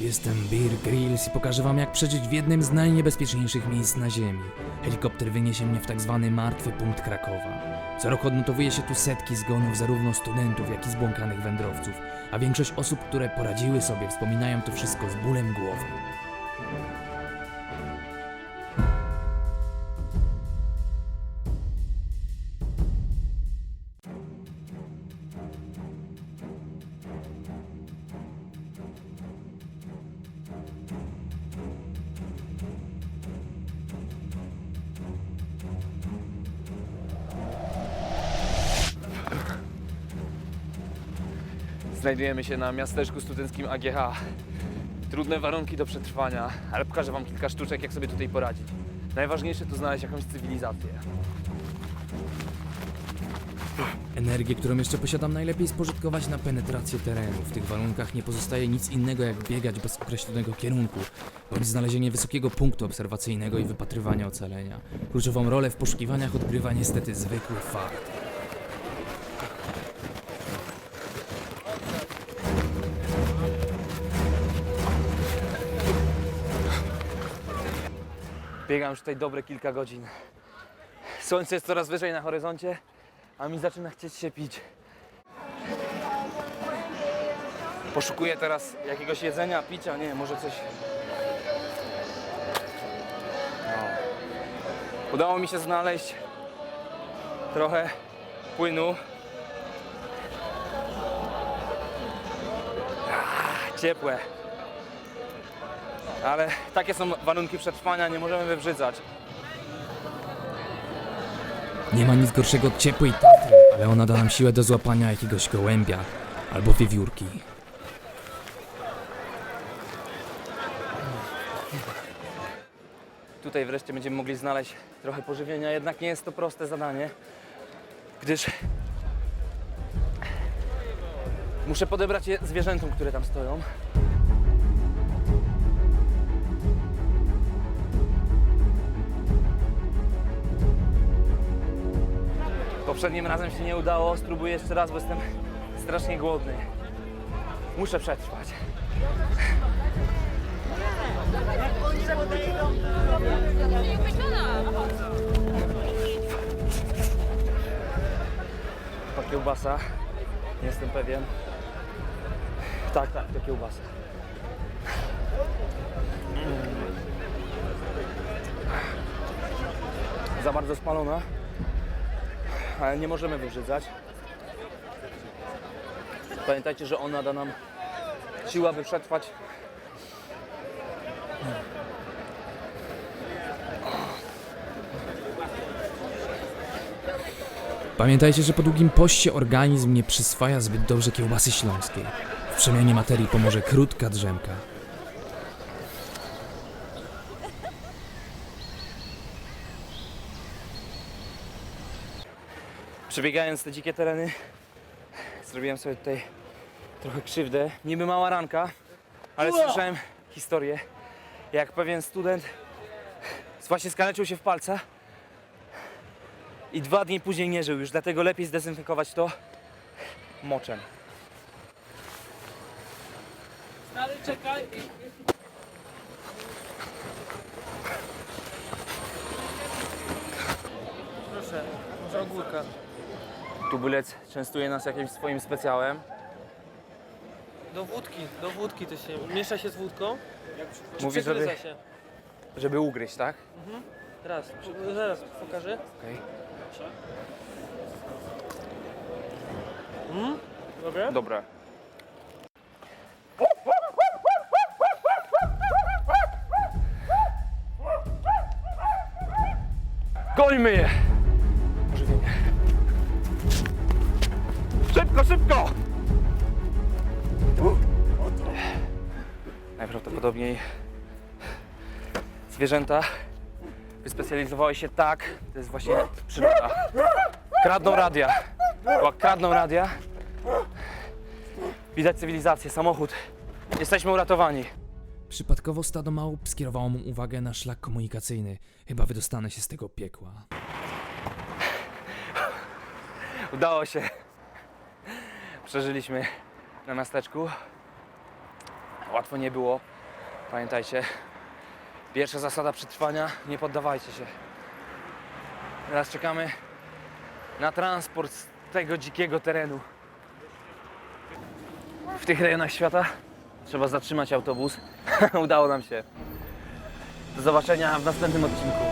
Jestem Bear Grylls i pokażę wam jak przeżyć w jednym z najniebezpieczniejszych miejsc na ziemi. Helikopter wyniesie mnie w tak zwany martwy punkt Krakowa. Co roku odnotowuje się tu setki zgonów zarówno studentów, jak i zbłąkanych wędrowców, a większość osób, które poradziły sobie, wspominają to wszystko z bólem głowy. Znajdujemy się na miasteczku studenckim AGH. Trudne warunki do przetrwania, ale pokażę wam kilka sztuczek, jak sobie tutaj poradzić. Najważniejsze to znaleźć jakąś cywilizację. Energię, którą jeszcze posiadam, najlepiej spożytkować na penetrację terenu. W tych warunkach nie pozostaje nic innego jak biegać bez określonego kierunku, bądź znalezienie wysokiego punktu obserwacyjnego i wypatrywania ocalenia. Kluczową rolę w poszukiwaniach odgrywa niestety zwykły fakt. Biegam już tutaj dobre kilka godzin. Słońce jest coraz wyżej na horyzoncie, a mi zaczyna chcieć się pić. Poszukuję teraz jakiegoś jedzenia, picia, nie, może coś. No. Udało mi się znaleźć trochę płynu. Ciepłe. Ale takie są warunki przetrwania, nie możemy wybrzydzać. Nie ma nic gorszego od ciepłej tatry, ale ona da nam siłę do złapania jakiegoś gołębia albo wiewiórki. Tutaj wreszcie będziemy mogli znaleźć trochę pożywienia, jednak nie jest to proste zadanie, gdyż muszę podebrać je zwierzętom, które tam stoją. Poprzednim razem się nie udało, spróbuję jeszcze raz, bo jestem strasznie głodny. Muszę przetrwać. To kiełbasa. Nie jestem pewien. Tak, tak, to kiełbasa. Mm. Za bardzo spalona, nie możemy wybrzydzać. Pamiętajcie, że ona da nam siłę, aby przetrwać. Pamiętajcie, że po długim poście organizm nie przyswaja zbyt dobrze kiełbasy śląskiej. W przemianie materii pomoże krótka drzemka. Przebiegając te dzikie tereny, zrobiłem sobie tutaj trochę krzywdę. Niby mała ranka, ale słyszałem historię, jak pewien student właśnie skaleczył się w palcach i dwa dni później nie żył już, dlatego lepiej zdezynfekować to moczem. Ale czekaj. Proszę, może ogórka. Tubylec częstuje nas jakimś swoim specjałem. Do wódki, do wódki to się miesza się z wódką. Czy Mówi, żeby, przegryza się? żeby ugryźć, tak? Raz, przy- zaraz pokażę. Okej. Mm? Dobra? Dobra. Gońmy je! Ożywienie. Szybko, szybko! Najprawdopodobniej zwierzęta wyspecjalizowały się tak, to jest właśnie przyroda. Kradną radia. Jak kradną radia, Widać cywilizację, samochód. Jesteśmy uratowani. Przypadkowo stado małp skierowało mu uwagę na szlak komunikacyjny. Chyba wydostanę się z tego piekła. Udało się. Przeżyliśmy na miasteczku. Łatwo nie było. Pamiętajcie, pierwsza zasada przetrwania, nie poddawajcie się. Teraz czekamy na transport z tego dzikiego terenu. W tych rejonach świata trzeba zatrzymać autobus. Udało nam się. Do zobaczenia w następnym odcinku.